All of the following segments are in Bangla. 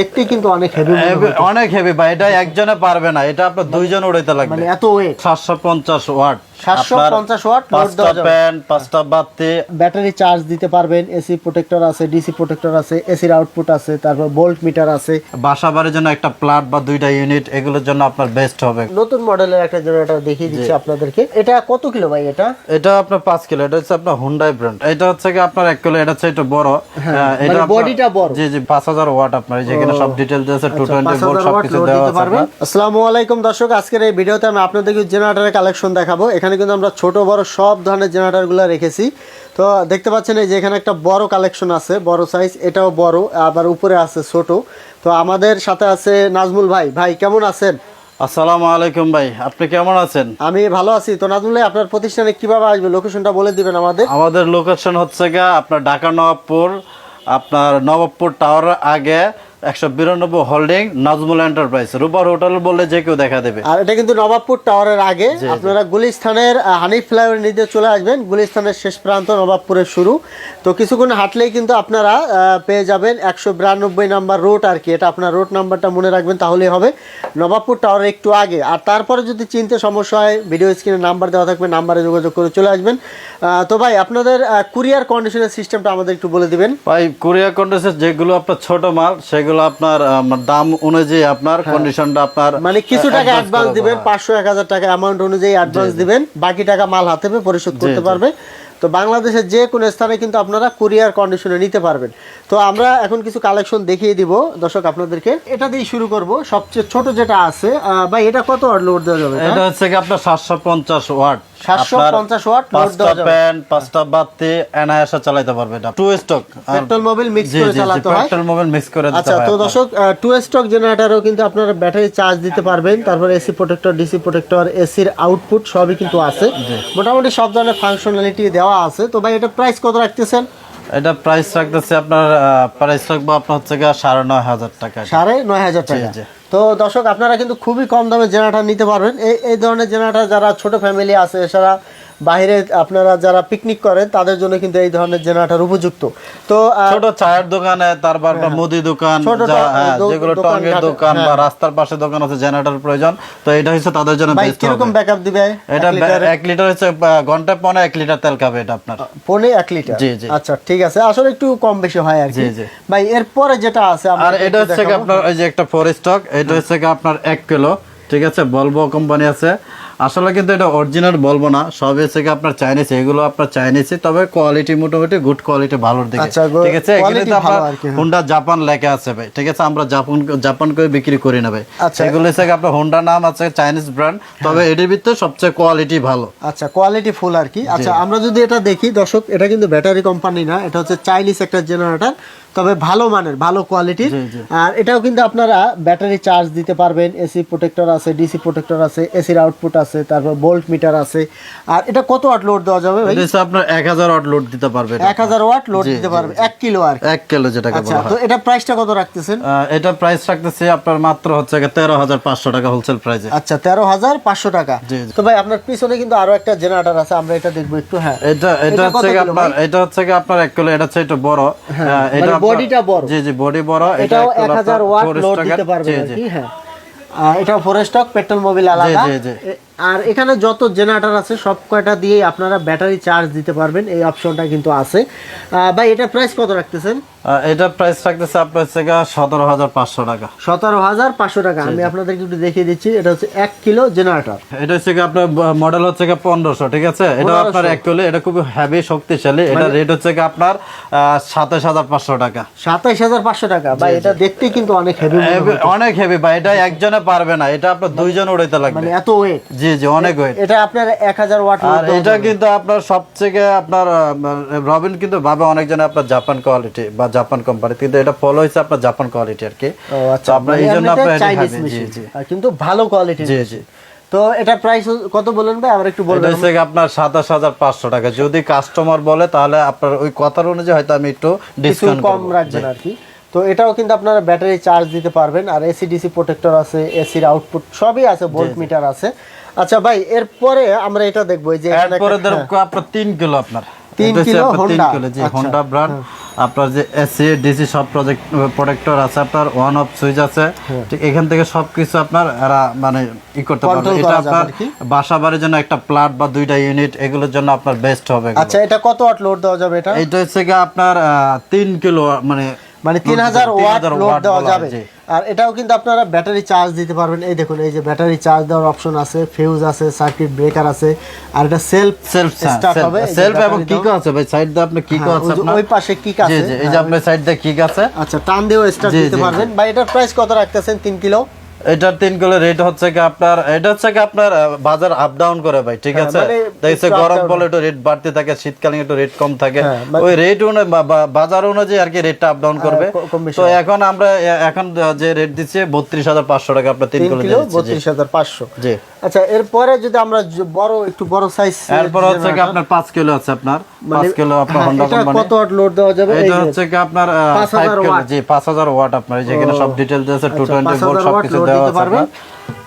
দেখতে কিন্তু অনেক হেভি অনেক হেভি ভাই এটা একজনে পারবে না এটা আপনার দুইজন উড়াইতে লাগবে। মানে এত ওয়েট সাতশো পঞ্চাশ ওয়াট 750 watt load পাঁচটা দেওয়া যাবে। প্যান পাঁচটা বাতি। ব্যাটারি চার্জ দিতে পারবেন এসি প্রোটেক্টর আছে ডিসি প্রোটেক্টর আছে এসির আউটপুট আছে তারপর ভোল্ট মিটার আছে। বাসা বাড়ির জন্য একটা প্লাট বা দুইটা ইউনিট এগুলোর জন্য আপনার বেস্ট হবে। নতুন মডেলের একটা জেনারেটর দেখিয়ে দিচ্ছি আপনাদেরকে। এটা কত কিলো ভাই এটা? এটা আপনার পাঁচ কিলো এটা হচ্ছে আপনার হুন্ডাই ব্র্যান্ড এটা হচ্ছে কি আপনার এক কিলো এটা হচ্ছে একটু বড়। হ্যাঁ, এটা মানে বডিটা বড়। জি জি পাঁচ হাজার ওয়াট আপনার যেখানে সব ডিটেল দিয়েছে টু টোয়েন্টি ভোল্ট 5000 ওয়াট সবকিছু দেওয়া আছে। আসসালামু আলাইকুম দর্শক আজকের এই ভিডিওতে আমি আপনাদেরকে জেনারেটরের কালেকশন দেখাবো। এখানে কিন্তু আমরা ছোট বড় সব ধরনের জেনারেটরগুলো রেখেছি। তো দেখতে পাচ্ছেন এই যে এখানে একটা বড় কালেকশন আছে বড় সাইজ এটাও বড় আবার উপরে আছে ছোট। তো আমাদের সাথে আছে নাজমুল ভাই। ভাই কেমন আছেন? আসসালামু আলাইকুম ভাই আপনি কেমন আছেন? আমি ভালো আছি। তো নাজমুল ভাই আপনার প্রতিষ্ঠানে কীভাবে আসবে? লোকেশনটা বলে দিবেন আমাদের। আমাদের লোকেশন হচ্ছে গা আপনার ঢাকা নবাবপুর আপনার নবাবপুর টাওয়ার আগে একশো বিরানব্বই হোল্ডিং নাজমুল এন্টারপ্রাইজ হোটেল বললে যে কেউ দেখা দেবে। আর এটা কিন্তু নবাবপুর টাওয়ারের আগে। আপনারা গুলিস্থানের আহ, হানিফ ফ্লাইওভার নিতে চলে আসবেন। গুলিস্থানের শেষ প্রান্ত নবাবপুরের শুরু। তো কিছুক্ষণ হাঁটলেই কিন্তু আপনারা পেয়ে যাবেন একশো বিরানব্বই নাম্বার রোড আর কি। এটা আপনার রোড নাম্বারটা মনে রাখবেন তাহলেই হবে। নবাবপুর টাওয়ারের একটু আগে। আর তারপরে যদি চিনতে সমস্যা হয় ভিডিও স্ক্রিনে নাম্বার দেওয়া থাকবে নাম্বারে যোগাযোগ করে চলে আসবেন। তো ভাই আপনাদের কুরিয়ার কন্ডিশনের সিস্টেমটা আমাদের একটু বলে দিবেন। ভাই কুরিয়ার কন্ডিশন যেগুলো আপনার ছোট মাল সেগুলো আপনার দাম অনুযায়ী আপনার কন্ডিশনটা আপনার মানে কিছু টাকা অ্যাডভান্স দিবেন হ্যাঁ। পাঁচশো এক হাজার টাকা অ্যামাউন্ট অনুযায়ী অ্যাডভান্স দিবেন বাকি টাকা মাল হাতে পেয়ে পরিশোধ করতে পারবে। তো বাংলাদেশের যে কোনো স্থানে কিন্তু আপনারা কুরিয়ার কন্ডিশনে নিতে পারবেন। তো আমরা এখন কিছু কালেকশন দেখিয়ে দিব দর্শক আপনাদেরকে। এটা দিয়ে শুরু করব। সবচেয়ে ছোট যেটা আছে ভাই এটা কত লোড দেওয়া যাবে এটা হচ্ছে কি আপনার সাতশো পঞ্চাশ ওয়াট 750 watt load পাঁচটা দেওয়া যাবে। প্যান পাঁচটা বাতি এনআইএসা চালাতে পারবে এটা। Two stroke petrol mobil mix করে চালাতে হয়। পেট্রোল মোবাইল মিক্স করে দিতে আচ্ছা হয় তো। দর্শক টু স্টক জেনারেটরও কিন্তু আপনারা ব্যাটারি চার্জ দিতে পারবেন। তারপর এসি প্রোটেক্টর ডিসি প্রোটেক্টর এসির আউটপুট সবই কিন্তু আছে। মোটামুটি সব ধরনের ফাংশনালিটি দেওয়া আছে। তো ভাই এটা প্রাইস কত রাখতেছেন? এটা প্রাইস রাখতেছে আপনার প্রাইস রাখব আপনার হচ্ছে গিয়ে সাড়ে নয় হাজার টাকা। সাড়ে নয় হাজার টাকা। তো দর্শক আপনারা কিন্তু খুবই কম দামে জেনারেটর নিতে পারবেন। এই এই ধরনের জেনারেটর যারা ছোট ফ্যামিলি আছে এছাড়া বাইরে আপনারা যারা পিকনিক করেন তাদের জন্য কিন্তু এই ধরনের জেনারেটর উপযুক্ত। তো ছোট চায়ের দোকানে তারপর মুদি দোকান হ্যাঁ, যেগুলো টঙ্গের দোকান বা রাস্তার পাশে দোকান আছে জেনারেটর প্রয়োজন। তো এটা হচ্ছে তাদের জন্য বেস্ট কীরকম ব্যাকআপ দিবে? এটা এক লিটার হচ্ছে আহ, ঘন্টায় পনে এক লিটার তেল খাবে এটা আপনার। পনে এক লিটার জি, জি। আচ্ছা ঠিক আছে। আসলে একটু কম বেশি হয় আর কি। ভাই এরপরে যেটা আছে আর এটা হচ্ছে আপনার ওই যে একটা ফোর স্টক এটা হচ্ছে আপনার এক কিলো ঠিক আছে? বলব কোম্পানি আছে। আসলে কিন্তু এটা অরিজিনাল বলব না। সব কি আপনার চাইনিজ এগুলো আপনার চাইনিজই তবে কোয়ালিটি মোটামুটি গুড কোয়ালিটি ভালোর দিকে। আচ্ছা, ঠিক আছে? quality তো আপনার ভালো হ্যাঁ। হুন্ডা জাপান লেখা আছে ভাই। ঠিক আছে? আমরা জাপান জাপান করে বিক্রি করি না ভাই। আচ্ছা। এগুলো কি আপনার হুন্ডা নাম আছে চাইনিজ ব্র্যান্ড তবে এটির ভিতরে সবচেয়ে কোয়ালিটি ভালো। আচ্ছা কোয়ালিটি ফুল আর কি। আচ্ছা আমরা যদি এটা দেখি দর্শক এটা কিন্তু ব্যাটারি কোম্পানি না এটা হচ্ছে চাইনিজ একটা জেনারেটর তবে ভালো মানের ভালো কোয়ালিটির। আর এটাও কিন্তু আপনারা ব্যাটারি চার্জ দিতে পারবেন এসি প্রোটেক্টর আছে ডিসি প্রোটেক্টর আছে এসির আউটপুট আছে তারপর ভোল্ট মিটার আছে। আর এটা কত ওয়াট লোড দেওয়া যাবে ভাই? এটা আপনার এক হাজার ওয়াট লোড দিতে পারবে এটা। এক হাজার ওয়াট লোড দিতে পারবে এক কিলো আর কি। এক কিলো যেটাকে আচ্ছা বলা হয়। তো এটা প্রাইসটা কত রাখতেছেন? এটা প্রাইস রাখতেছি আপনার মাত্র হচ্ছে তেরো হাজার পাঁচশো টাকা হোলসেল প্রাইসে আচ্ছা তেরো হাজার পাঁচশো টাকা। জি, জি। তো ভাই আপনার পিছনে কিন্তু আরও একটা জেনারেটর আছে আমরা এটা দেখব একটু হ্যাঁ। এটা এটা হচ্ছে আপনার এটা হচ্ছে আপনার এক কিলো এটা হচ্ছে একটু বড়। আহ, এটা মানে বডিটা বড়। জি জি বডি বড় এটা এটাও এক এক কিলো হাজার আপনার ওয়াট লোড দিতে পারবে হ্যাঁ। এটা ফোর স্টক পেট্রোল মোবিল আলাদা। জি, জি। আর এখানে যত জেনারেটর আছে সব কয়টা দিয়েই আপনারা ব্যাটারি চার্জ দিতে পারবেন। এই অপশনটা কিন্তু আছে। ভাই এটা প্রাইস কত রাখতেছেন? এটা প্রাইস রাখতেছে আপনার হচ্ছে সতেরো হাজার পাঁচশো টাকা। সতেরো হাজার পাঁচশো টাকা। আমি আপনাদেরকে একটু দেখিয়ে দিচ্ছি এটা হচ্ছে এক কিলো জেনারেটর। এটা হচ্ছে আপনার মডেল হচ্ছে পনেরোশো ঠিক আছে? এটা আপনার এক কিলো এটা খুব হেভি শক্তিশালী। এটা মানে- রেট হচ্ছে কি আপনার সাতাশ হাজার পাঁচশো টাকা। সাতাইশ হাজার পাঁচশো টাকা। ভাই এটা দেখতে কিন্তু অনেক হেভি অনেক হেভি ভাই। এটা একজনে পারবে না। এটা আপনার দুইজন উড়াইতে লাগবে। মানে এত ওয়েট জি জি অনেক ওয়েট এটা আপনার এক হাজার ওয়াট আর এটা কিন্তু আপনার সবথেকে আপনার রবিন কিন্তু ভাবে অনেকজনে আপনার জাপান কোয়ালিটি বা জাপান কোম্পানি কিন্তু এটা ফলো হয়েছে আপনার জাপান কোয়ালিটি আর কি। আচ্ছা তো আপনার এই জন্য আপনার এটা চাইনিজ ভাবে, জি জি। কিন্তু ভালো কোয়ালিটি জি জি। তো এটা প্রাইস কত বলেন ভাই? আবার একটু এটা বলবেন হচ্ছে আপনার সাতাশ হাজার পাঁচশো টাকা। যদি কাস্টমার বলে তাহলে আপনার ওই কথার অনুযায়ী হয়তো আমি একটু ডিসকাউন্ট কম রাখবেন আর কি। তো এটাও কিন্তু আপনারা ব্যাটারি চার্জ দিতে পারবেন। আর এসি ডিসি প্রোটেক্টর আছে এসির আউটপুট সবই আছে ভোল্ট মিটার আছে। আচ্ছা ভাই এরপরে আমরা এটা দেখব যে এরপরে একটা- ধরো আপনার তিন কিলো আপনার। তিন কিলো তিন কিলো আচ্ছা, হোন্ডা ব্র্যান্ড আপনার যে এসি ডিসি সব প্রজেক্ট প্রোটেক্টর আছে আপনার ওয়ান অফ সুইচ আছে। হ্যাঁ। ঠিক এখান থেকে সবকিছু আপনার এরা মানে ই করতে পারবে। এটা আপনার বাসা বাড়ির জন্য একটা প্লাট বা দুইটা ইউনিট এগুলোর জন্য আপনার বেস্ট হবে আচ্ছা এটা কত ওয়াট লোড দেওয়া যাবে এটা? এটা হচ্ছে আপনার তিন কিলো মানে মানে তিন হাজার ওয়াট লোড দেওয়া যাবে। আর এটাও কিন্তু আপনারা ব্যাটারি চার্জ দিতে পারবেন। এই দেখুন এই যে ব্যাটারি চার্জ দেওয়ার অপশন আছে ফিউজ আছে সার্কিট ব্রেকার আছে আর এটা সেলফ সেলফ স্টার্ট হবে। সেলফ এবং কিক আছে ভাই সাইড দিয়ে আপনি কিক হ্যাঁ, আছে ওই আপনার। ওই পাশে কিক আছে। এই যে আপনার সাইড দিয়ে কিক আছে। আচ্ছা টান দিয়েও স্টার্ট দিতে পারবেন। ভাই এটার প্রাইস কত রাখতেছেন? 3 কিলো? এটার তিন কিলো রেট হচ্ছে কি আপনার এটা হচ্ছে কি আপনার বাজার আপ ডাউন করে ভাই ঠিক হ্যাঁ, আছে? মানে দেখছে গরম down বলে একটু রেট বাড়তে থাকে শীতকালে একটু রেট কম থাকে হ্যাঁ, মানে- ওই রেট বাজার অনুযায়ী আর কি রেটটা আপ ডাউন করবে। তো এখন আমরা এখন যে রেট দিচ্ছি বত্রিশ হাজার পাঁচশো টাকা আপনার তিন কিলো। বত্রিশ হাজার পাঁচশো। জি। আচ্ছা এরপরে যদি আমরা বড় একটু বড় সাইজ এরপর হচ্ছে কি আপনার পাঁচ কিলো আছে আপনার। পাঁচ কিলো আপনার হোন্ডা কোম্পানি কত ওয়াট লোড দেওয়া যাবে? এই এটা হচ্ছে কি আপনার আহ, 5000 five কিলো, জি পাঁচ হাজার ওয়াট আপনার এই যেখানে সব দিয়েছে টু আচ্ছা, ভোল্ট সব কিছু দেওয়া আছে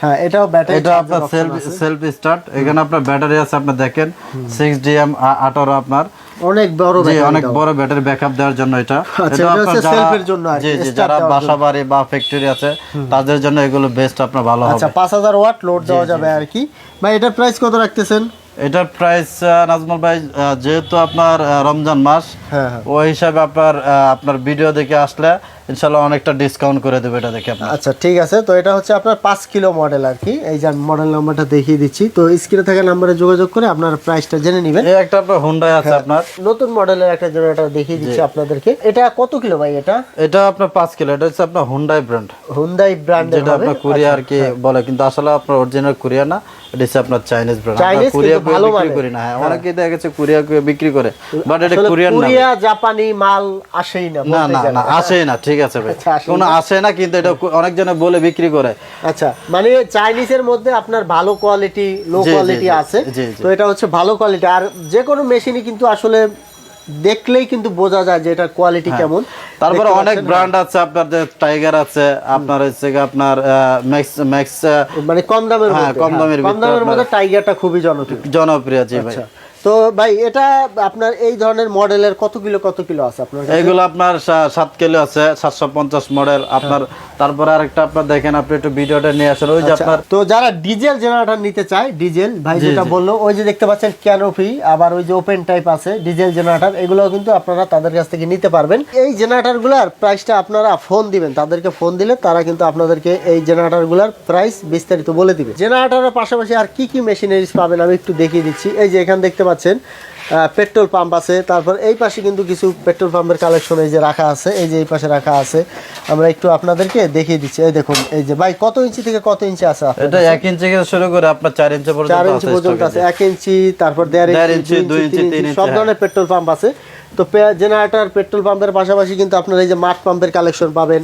হ্যাঁ এটাও ব্যাটারি এটা আপনার সেলফ সেলফ স্টার্ট এখানে আপনার ব্যাটারি আছে আপনি দেখেন সিক্স ডিএম আঠারো আপনার। অনেক বড় অনেক বড় ব্যাটারি ব্যাকআপ দেওয়ার জন্য এটা। আচ্ছা, হচ্ছে যারা- জন্য যারা বাসা বাড়ি বা ফ্যাক্টরি আছে তাদের জন্য এগুলো বেস্ট আপনার ভালো আচ্ছা হবে। পাঁচ হাজার ওয়াট লোড দেওয়া যাবে আর কি। ভাই এটার প্রাইস কত রাখতেছেন? এটার প্রাইস নাজমুল ভাই যেহেতু আপনার রমজান মাস হ্যাঁ হ্যাঁ। ওই হিসাবে আপনার আপনার ভিডিও দেখে আসলে ইনশাল্লাহ অনেকটা ডিসকাউন্ট করে দেবে এটা দেখে আপনার। আচ্ছা ঠিক আছে। তো এটা হচ্ছে আপনার পাঁচ কিলো মডেল আর কি। এই যে মডেল নাম্বারটা দেখিয়ে দিচ্ছি। তো স্ক্রিনে থাকা নাম্বারে যোগাযোগ করে আপনার প্রাইসটা জেনে নেবেন। এই একটা আপনার হুন্ডাই আছে হ্যাঁ। আপনার। নতুন মডেলের একটা জেনারেটর দেখিয়ে দিচ্ছি আপনাদেরকে। এটা কত কিলো ভাই এটা? এটা আপনার পাঁচ কিলো। এটা হচ্ছে আপনার হুন্ডাই ব্র্যান্ড হুন্ডাই ব্র্যান্ডের যেটা আপনার কোরিয়া আর কি বলে। কিন্তু আসলে আপনার অরিজিনাল কোরিয়া না এটা হচ্ছে আপনার চাইনিজ ব্র্যান্ড কোরিয়া ভালো বিক্রি করি না। অনেকে দেখা গেছে কোরিয়া বিক্রি করে বাট এটা না কোরিয়া জাপানি মাল আসেই না না না না আসে না ঠিক আছে ভাই। আচ্ছা, কোনো আসে না কিন্তু এটা অনেক জনে বলে বিক্রি করে। আচ্ছা মানে চাইনিজের মধ্যে আপনার ভালো কোয়ালিটি লো কোয়ালিটি আছে। তো এটা হচ্ছে ভালো কোয়ালিটি আর যে কোনো মেশিনই কিন্তু আসলে দেখলেই কিন্তু বোঝা যায় যে এটার কোয়ালিটি কেমন। তারপরে অনেক ব্র্যান্ড আছে আপনার যে টাইগার আছে আপনার হচ্ছে আপনার ম্যাক্স ম্যাক্স মানে কম দামের হ্যাঁ, কম দামের কম দামের মধ্যে টাইগারটা খুবই জনপ্রিয়। জনপ্রিয় জি ভাই। আচ্ছা। তো ভাই এটা আপনার এই ধরনের মডেলের কত কিলো কত কিলো আছে আপনার? এইগুলো আপনার সাত কিলো আছে সাতশো পঞ্চাশ মডেল আপনার। তারপরে আরেকটা আপনার দেখেন আপনি একটু ভিডিওটা নিয়ে আসেন। ওই যে আচ্ছা, আপনার তো যারা ডিজেল জেনারেটর নিতে চায় ডিজেল ভাই যেটা বলল ওই যে দেখতে পাচ্ছেন ক্যানোপি আবার ওই যে ওপেন টাইপ আছে ডিজেল জেনারেটর এগুলো কিন্তু আপনারা তাদের কাছ থেকে নিতে পারবেন। এই জেনারেটরগুলোর প্রাইসটা আপনারা ফোন দিবেন। তাদেরকে ফোন দিলে তারা কিন্তু আপনাদেরকে এই জেনারেটরগুলোর প্রাইস বিস্তারিত বলে দিবে। জেনারেটরের পাশাপাশি আর কি কি মেশিনারিজ পাবেন আমি একটু দেখিয়ে দিচ্ছি। এই যে এখানে দেখতে পাচ্ছেন। পেট্রোল পাম্প আছে। তারপর এই পাশে কিন্তু কিছু পেট্রোল পাম্পের কালেকশন এই যে রাখা আছে। এই যে এই পাশে রাখা আছে। আমরা একটু আপনাদেরকে দেখিয়ে দিচ্ছি। এই দেখুন এই যে ভাই কত ইঞ্চি থেকে কত ইঞ্চি আছে এটা এক ইঞ্চি থেকে শুরু করে আপনার চার ইঞ্চি পর্যন্ত ইঞ্চি আছে পর্যন্ত আছে। এ। এক ইঞ্চি তারপর দেড় ইঞ্চি দুই ইঞ্চি তিন ইঞ্চি, সব হ্যাঁ। ধরনের পেট্রোল পাম্প আছে। তো জেনারেটর পেট্রোল পাম্পের পাশাপাশি কিন্তু আপনারা এই যে মাঠ পাম্পের কালেকশন পাবেন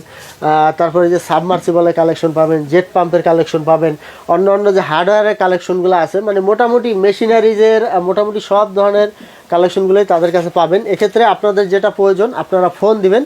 তারপরে যে সাবমার্সিবলের কালেকশন পাবেন জেট পাম্পের কালেকশন পাবেন, অন্য অন্য যে হার্ডওয়্যারের কালেকশনগুলো আছে মানে মোটামুটি মেশিনারিজের মোটামুটি সব ধরনের কালেকশনগুলোই তাদের কাছে পাবেন। এক্ষেত্রে আপনাদের যেটা প্রয়োজন, আপনারা ফোন দিবেন।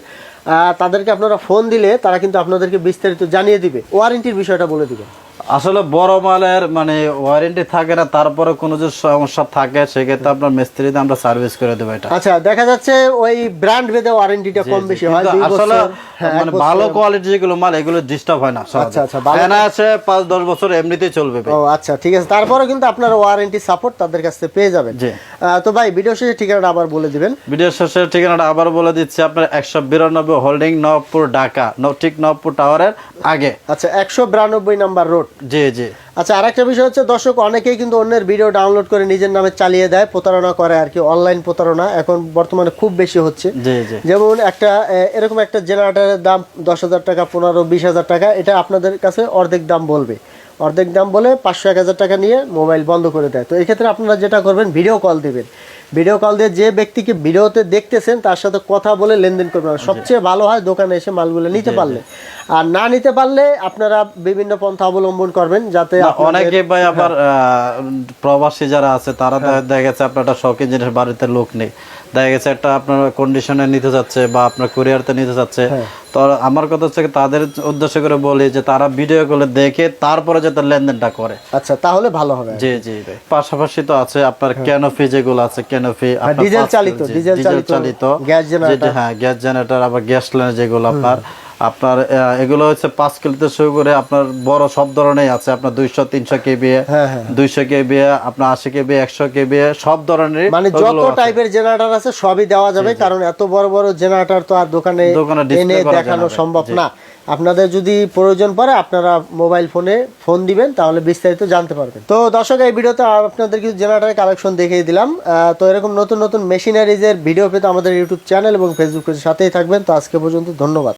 তাদেরকে আপনারা ফোন দিলে তারা কিন্তু আপনাদেরকে বিস্তারিত জানিয়ে দিবে। ওয়ারেন্টির বিষয়টা বলে দিবেন। আসলে বড় মালের মানে ওয়ারেন্টি থাকে না তারপরে কোনো যে সমস্যা থাকে সেক্ষেত্রে আপনার মিস্ত্রিতে আমরা সার্ভিস করে দেবো এটা। আচ্ছা দেখা যাচ্ছে ওই ব্র্যান্ড ভেদে ওয়ারেন্টিটা কম বেশি হয় আসলে বছর, হ্যাঁ, মানে ভালো কোয়ালিটি যেগুলো মাল এগুলো ডিস্টার্ব হয় না আচ্ছা, আচ্ছা, ভালো- আছে পাঁচ দশ বছর এমনিতেই চলবে ও আচ্ছা ঠিক আছে। তারপরে কিন্তু আপনার ওয়ারেন্টি সাপোর্ট তাদের কাছ থেকে পেয়ে যাবেন। তো ভাই ভিডিও শেষে ঠিকানাটা আবার বলে দিবেন। ভিডিও শেষের ঠিকানাটা আবার বলে দিচ্ছি আপনার একশো বিরানব্বই হোল্ডিং নবপুর ঢাকা ঠিক নবপুর টাওয়ারের আগে। আচ্ছা একশো বিরানব্বই নাম্বার রোড জি জি। আচ্ছা আরেকটা বিষয় হচ্ছে দর্শক অনেকেই কিন্তু অন্যের ভিডিও ডাউনলোড করে নিজের নামে চালিয়ে দেয় প্রতারণা করে আর কি অনলাইন প্রতারণা এখন বর্তমানে খুব বেশি হচ্ছে। যেমন একটা এরকম একটা জেনারেটরের দাম দশ হাজার টাকা পনেরো বিশ হাজার টাকা এটা আপনাদের কাছে অর্ধেক দাম বলবে। অর্ধেক দাম বলে পাঁচশো এক হাজার টাকা নিয়ে মোবাইল বন্ধ করে দেয়। তো এক্ষেত্রে আপনারা যেটা করবেন ভিডিও কল দিবেন। ভিডিও কল দিয়ে যে ব্যক্তিকে ভিডিওতে দেখতেছেন তার সাথে কথা বলে লেনদেন করবেন। সবচেয়ে ভালো হয় দোকানে এসে মালগুলো নিতে পারলে। আর না নিতে পারলে আপনারা বিভিন্ন পন্থা অবলম্বন করবেন যাতে অনেকে ভাই আবার প্রবাসী যারা আছে তারা হ্যাঁ। দেখা- গেছে আপনার একটা শখের জিনিস বাড়িতে লোক নেই। দেখা গেছে একটা আপনার কন্ডিশনে নিতে যাচ্ছে বা আপনার কুরিয়ারতে নিতে যাচ্ছে। হ্যাঁ। তো আমার কথা হচ্ছে তাদের উদ্দেশ্য করে বলি যে তারা ভিডিও করে দেখে তারপরে যাতে লেনদেনটা করে। আচ্ছা তাহলে ভালো হবে। জি জি পাশাপাশি তো আছে আপনার হ্যাঁ। ক্যানোফি যেগুলো আছে ক্যানোফি ডিজেল চালিত, ডিজেল চালিত, গ্যাস জেনারেটর। হ্যাঁ গ্যাস জেনারেটর আবার গ্যাস লাইন যেগুলো আপনার আপনার এগুলো হচ্ছে পাঁচ কিলোতে শুরু করে আপনার বড় সব ধরনের আছে। আপনার দুইশো তিনশো কেবি হ্যাঁ, হ্যাঁ। দুইশো কেবি আপনার আশি কেবি একশো কেবি সব ধরনের মানে যত টাইপের জেনারেটর আছে সবই দেওয়া যাবে কারণ এত বড় বড় জেনারেটর তো আর দোকানে দোকানে দেখানো সম্ভব না। আপনাদের যদি প্রয়োজন পড়ে, আপনারা মোবাইল ফোনে ফোন দিবেন, তাহলে বিস্তারিত জানতে পারবেন। তো দর্শক, এই ভিডিওতে আপনাদের কিছু জেনারেটার কালেকশন দেখিয়ে দিলাম। তো এরকম নতুন নতুন মেশিনারিজের ভিডিও পেতে আমাদের ইউটিউব চ্যানেল এবং ফেসবুক পেজের সাথেই থাকবেন। তো আজকে পর্যন্ত ধন্যবাদ।